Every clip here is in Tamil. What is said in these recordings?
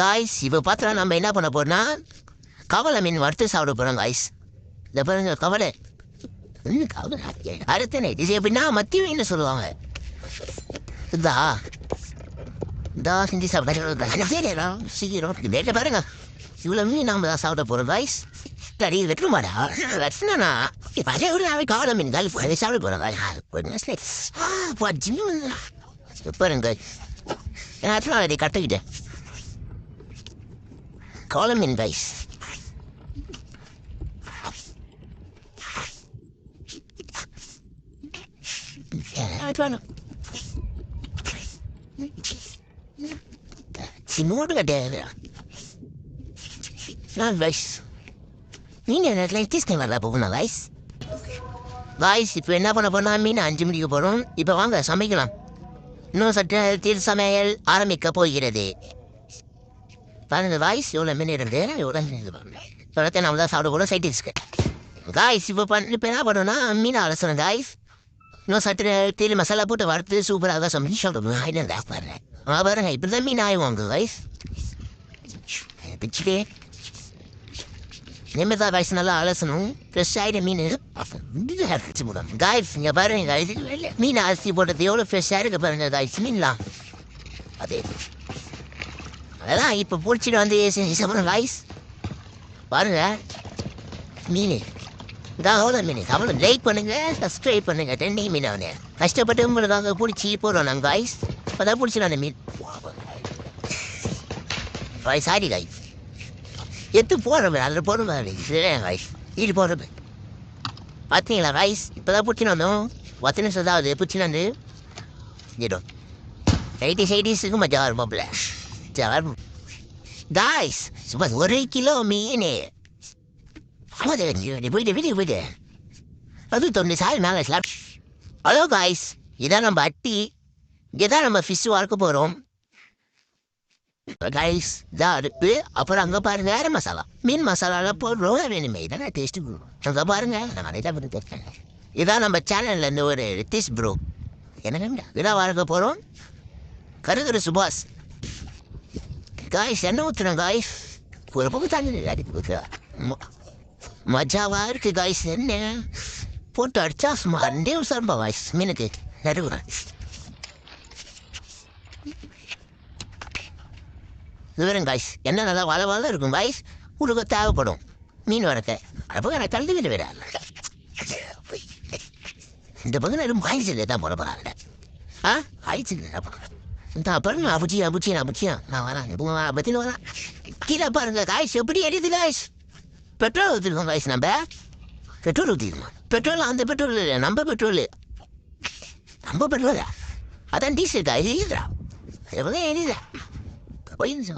காய்ஸ் இப்போ பார்த்தா நம்ம என்ன பண்ண போறோம்னா கவலை மீன் வறுத்து சாப்பிட போகிறோம் காய்ஸ் இந்த பாருங்க கவலை. ம், கவலை? அடுத்த நைட் இது எப்படின்னா மத்தி மீன் சொல்லுவாங்க. இதா இதா செஞ்சு சாப்பிட. சீக்கிரம் லேட்டை பாருங்க. இவ்வளோ மீன் நாம் தான் சாப்பிட போகிறோம் காய்ஸ் சரி வெட்டுமாடா வெட்டினா அதே விட நாளைக்கு காவலை மீன் காலி அதை சாப்பிட போகிறோம் பாருங்க நான் அதை கற்றுக்கிட்டேன் காலம் மீன் ரைஸ் சின்னோடு கட்டியா நான் ரைஸ் நீங்கள் நேரத்தில் டீஸ்க்கு வரல போகணும் ரைஸ் ரைஸ் இப்போ என்ன பண்ண போனால் மீன் அஞ்சு மணிக்கு போகிறோம் இப்போ வாங்க சமைக்கலாம் இன்னும் சற்று தீர் சமையல் ஆரம்பிக்க போகிறது பதினஞ்சு வாய்ஸ் எவ்வளோ மினி இருந்து எவ்வளோ இது பண்ணேன் சொல்லத்தை நம்ம தான் சாப்பிட கூட சைட் இருக்கு காய்ஸ் இப்போ பண்ண இப்போ என்ன பண்ணணும்னா மீன் அலசணும் காய்ஸ் இன்னும் சட்டு தீர் மசாலா போட்டு வறுத்து சூப்பராக தான் சமைச்சு சாப்பிடணும். ஆயிடும் தான் பாருங்க. ஆ பாருங்க இப்படி தான் மீன் ஆயிடுவாங்க காய்ஸ் பிச்சுட்டே நிமிதா காய்ஸ் நல்லா அலசணும். ஃப்ரெஷ் ஆகிட மீன். காய்ஸ் இங்கே பாருங்க guys. மீன் அரிசி போட்டது எவ்வளோ ஃப்ரெஷ்ஷாக இருக்குது பாருங்க காய்ஸ் மீன்லாம். அதே. அதான் இப்போ பிடிச்சிட்டு வந்து செஞ்சு சாப்பிட்றோம் காய்ஸ் பாருங்க. மீன். இதான் தான் மீன். அவ்வளோ லைக் பண்ணுங்கள் சப்ஸ்கிரைப் பண்ணுங்கள் டென்னிங் மீன் அவனே. கஷ்டப்பட்டு உங்களுக்காக பிடிச்சி போடுறோம் நாங்கள் காய்ஸ் இப்போ தான் பிடிச்சிடும் அந்த மீன். காய் சாரி காய் எத்து போடுறேன் அதில் போடுவேன் காய்ஸ் இது போடுறேன் பார்த்தீங்களா காய்ஸ் இப்போ தான் பிடிச்சின்னு வந்தோம் பத்து நிமிஷம் தான் ஆகுது பிடிச்சின்னு வந்து இடும் எயிட்டி எயிட்டிஸுக்கு மஜா இருப்பாப்ல பிள்ளை காய்ஸ் சும்மா ஒரு கிலோ மீன் போயிட்டு போயிட்டு வீட்டுக்கு போயிட்டு அது தொண்ணூறு சாய் மேலே ஸ்லாப் ஹலோ காய்ஸ் இதான் நம்ம அட்டி இதான் நம்ம ஃபிஷ் வளர்க்க போகிறோம் காய்ஸ் தான் அடுப்பு அப்புறம் அங்கே பாருங்க வேற மசாலா மீன் மசாலாலாம் போடுறோம் வேணுமே இதான் டேஸ்ட்டு அங்கே பாருங்க நான் நிறைய தான் இருக்கேன் இதான் நம்ம சேனலில் இருந்து ஒரு ரித்திஷ் ப்ரோ என்னங்க இதான் வளர்க்க போகிறோம் கருதுரு சுபாஷ் காய்ஸ் என்ன ஊற்றுறேன் காய்ஸ் ஒரு பக்கம் தண்ணி அடிக்க ஊற்றுறா மஜாவாக இருக்கு காய்ஸ் என்ன போட்டு அடிச்சா சும்மா அண்டே நிமிஷம் வாய்ஸ் மீனுக்கு நடுவுறேன் விவரம் காய்ஸ் என்ன நல்லா வள வள இருக்கும் காய்ஸ் உங்களுக்கு தேவைப்படும் மீன் வளர்க்க அப்போ எனக்கு தள்ளி விட வேற இந்த பக்கம் நான் காய்ச்சல் தான் போட போகிறாங்க ஆ காய்ச்சல் இந்த அப்புறம் அபுச்சியா அபுச்சியா அபுச்சியா நான் வரேன் இப்போ வரேன் கீழே பாருங்க காய்ஸ் எப்படி எரியுது காய்ஸ் பெட்ரோல் ஊற்றிருக்கோம் காய்ஸ் நம்ம பெட்ரோல் ஊற்றிருக்கோம் பெட்ரோல் அந்த பெட்ரோல் இல்லை நம்ம பெட்ரோல் நம்ம பெட்ரோலா அதான் டீசல் காய்ஸ் எழுதுறா எவ்வளோ எரியுதா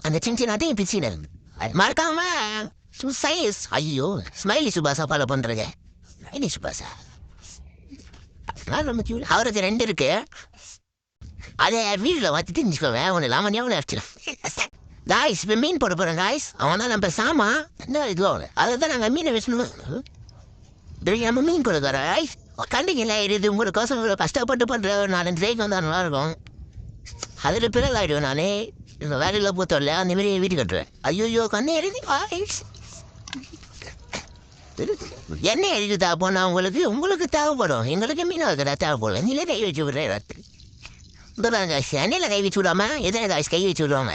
அந்த சின்ன சின்ன அதையும் பிச்சின மறக்காம சைஸ் ஐயோ ஸ்மைலி சுபாஷா ஃபாலோ பண்ணுறது ஸ்மைலி சுபாஷா நான் நம்ம அவருக்கு ரெண்டு இருக்கு அதை வீட்டில் வச்சுட்டு நிச்சுக்கோவேன் ஒன்று இல்லாமல் ஞாபகம் அடிச்சிடும் காய்ஸ் இப்போ மீன் போட போகிறேன் காய்ஸ் அவன் தான் நம்ம சாமா. என்ன இதுவாக அதை தான் நாங்கள் மீனை வச்சுணும் நம்ம மீன் போட தரோம் காய்ஸ் கண்டிங்களா இது உங்களுக்கோசம் இவ்வளோ கஷ்டப்பட்டு பண்ணுற ஒரு நாலஞ்சு ரேக்கு வந்தால் நல்லாயிருக்கும். அதில் பிறகு ஆகிடுவேன் நானே. இந்த வேலையில் போத்தோம்ல அந்த மாதிரி வீட்டு கட்டுறேன் ஐயோ கண்ணே எழுதி ஆயிடுச்சு என்ன எழுதி தேவைப்போனா உங்களுக்கு உங்களுக்கு தேவைப்படும். எங்களுக்கு மீன் தேவைப்படும் நீங்களே கை வச்சு விடுறேன் ராத்திரி சென்னையில் கை வச்சு விடாம எதனை காசு கை வச்சு விடுவாங்க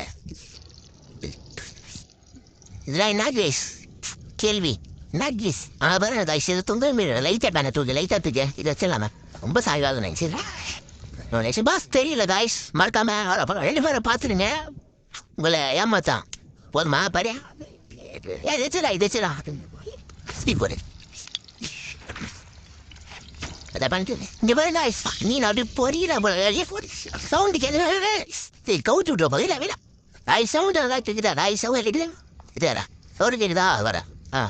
இதெல்லாம் என்ன கேஸ் கேள்வி என்ன கேஸ் ஆனால் பாருங்க காய்ஸ் இதை தொங்க மீன் லைட்டாக தானே தூக்கு லைட்டாக தூக்க இதை வச்சிடலாமா ரொம்ப சாய்வாக நினச்சி நினச்சி பாஸ் தெரியல காய்ஸ் மறக்காம அப்புறம் ரெண்டு பேரை பார்த்துருங்க உங்களை ஏமாத்தான் போதுமா பாரு ஏ இதச்சுடா இதச்சுடா ஸ்பீக் போடு அதை பண்ணிட்டு இங்கே பாரு காய்ஸ் நீ நான் அப்படி பொரியல சவுண்டு கேட்க கவுத்து விட்டுற போதில்ல வேணா ராய் சவுண்டு நல்லா கேட்குதா ராய் சவுண்ட் கேட்குதா இதுடா சவுண்டு கேட்குதா வர ஆ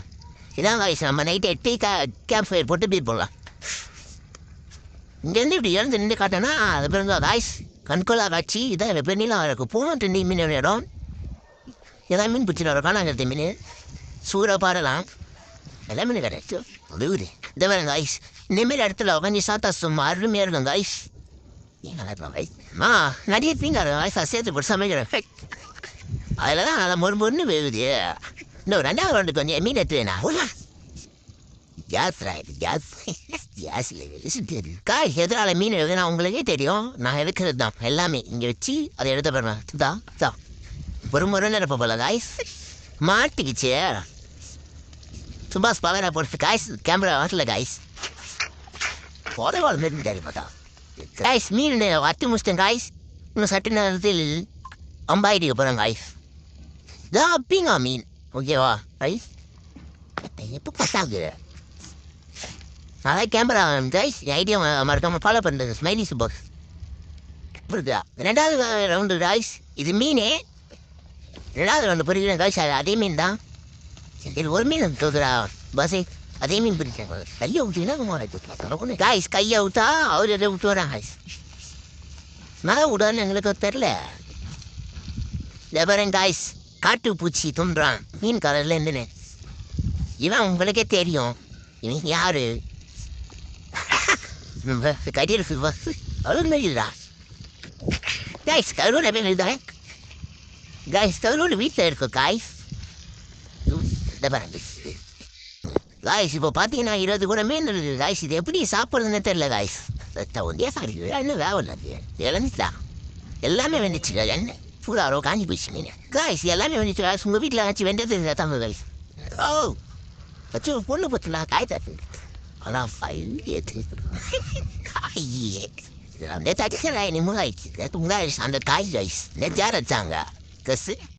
இதான் காய்ஸ் நம்ம நைட்டு டீ கா கேம்ப் ஃபயர் போட்டு பீட் போடலாம். இங்கேருந்து இப்படி இறந்து நின்று காட்டினா அது பிறந்த காய்ஸ் கண்கொள்ளா காட்சி. இதான் பெண்ணிலாம் இருக்கும் போனோம் ரெண்டு மீன் இடம். ஏதாவது மீன் பிடிச்சிட்டு வர காணாங்கிறது மீன். சூற பாடலாம். எல்லா மீன் கிடையாது. அழுகுது இந்த வேறு கைஸ் இனிமேல் இடத்துல உட்காந்து சாத்தா சும்மா அருமையாக இருக்கும் காய்ஸ் நல்லா இருக்கும் காய்ஸ் ஆ நிறைய தீங்க காய்ஸ் சேர்த்து போட்டு சமைக்கிறேன் அதில் தான் நல்லா மொறு மொறுன்னு வேகுது இன்னும் ரெண்டாவது ரெண்டு கொஞ்சம் மீன் எடுத்து எடுத்துவேண்ணா கேஸ் ரைட் கேஸ் கேஸ் காய் எதிரால மீன் எழுதுனா உங்களுக்கே தெரியும் நான் எடுக்கிறது தான் எல்லாமே இங்கே வச்சு அதை எடுத்த பாருங்க தான் தான் ஒரு முறை இருப்ப போல காய்ஸ் மாட்டிக்கிச்சு சுபாஷ் பவரா போட்டு காய்ஸ் கேமரா வரல காய்ஸ் போதவாள் மாரி தெரியுமா தான் காய்ஸ் மீன் வத்தி முடிச்சிட்டேன் காய்ஸ் இன்னும் சட்டு நேரத்தில் அம்பாயிட்டு போகிறேன் காய்ஸ் இதான் அப்பீங்க மீன். ஓகேவா ரைஸ் எப்போ பத்தாங்க அதான் கேமரா கைஸ் ஐடியா மறக்காம ஃபாலோ பண்ணுறது ஸ்மைலிஸ் பாக்ஸ் புரியுதா? ரெண்டாவது ரவுண்டு ரைஸ் இது மீனே. ரெண்டாவது ரவுண்டு புரியுது காய்ஸ் அது அதே மீன் தான். இது ஒரு மீன் தோதுரா பஸ்ஸே அதே மீன் பிடிச்சேன் கையை விட்டீங்கன்னா காய்ஸ் கையை விட்டா அவர் எதை விட்டு வரான் காய்ஸ் நான் விடான்னு எங்களுக்கு தெரில லெபரன் காய்ஸ் காட்டு பூச்சி துன்றான் மீன் கலர்ல இருந்துன்னு இவன் உங்களுக்கே தெரியும் இவன் யாரு கட்டியில் அவ்வளோ மாதிரிடா காய்ஸ் கருவோட பேர் தான் காய்ஸ் கருவோட வீட்டில் இருக்கும் காய்ஸ் காய்ஸ் இப்போ பார்த்தீங்கன்னா இருபது கூட மீன் இருக்குது. காய்ஸ் இது எப்படி சாப்பிட்றதுன்னு தெரில காய்ஸ் ஒன்றே சாப்பிடுது என்ன வேவல இல்லை இழந்துட்டா எல்லாமே வந்துச்சு என்ன? பூராரோ காஞ்சி போச்சு மீன். காய்ஸ் எல்லாமே வந்துச்சு காய்ஸ் உங்கள் வீட்டில் ஆச்சு வெண்டது தம்பி காய்ஸ் ஓ! வச்சு பொண்ணு பத்துலாம் காய் தாத்து. ஆனால் ஃபைல் ஏற்று காய் அந்த தட்டுக்களை நிம்மதாயிடுச்சு அந்த காய் காய்ஸ் நெஜார வச்சாங்க கசு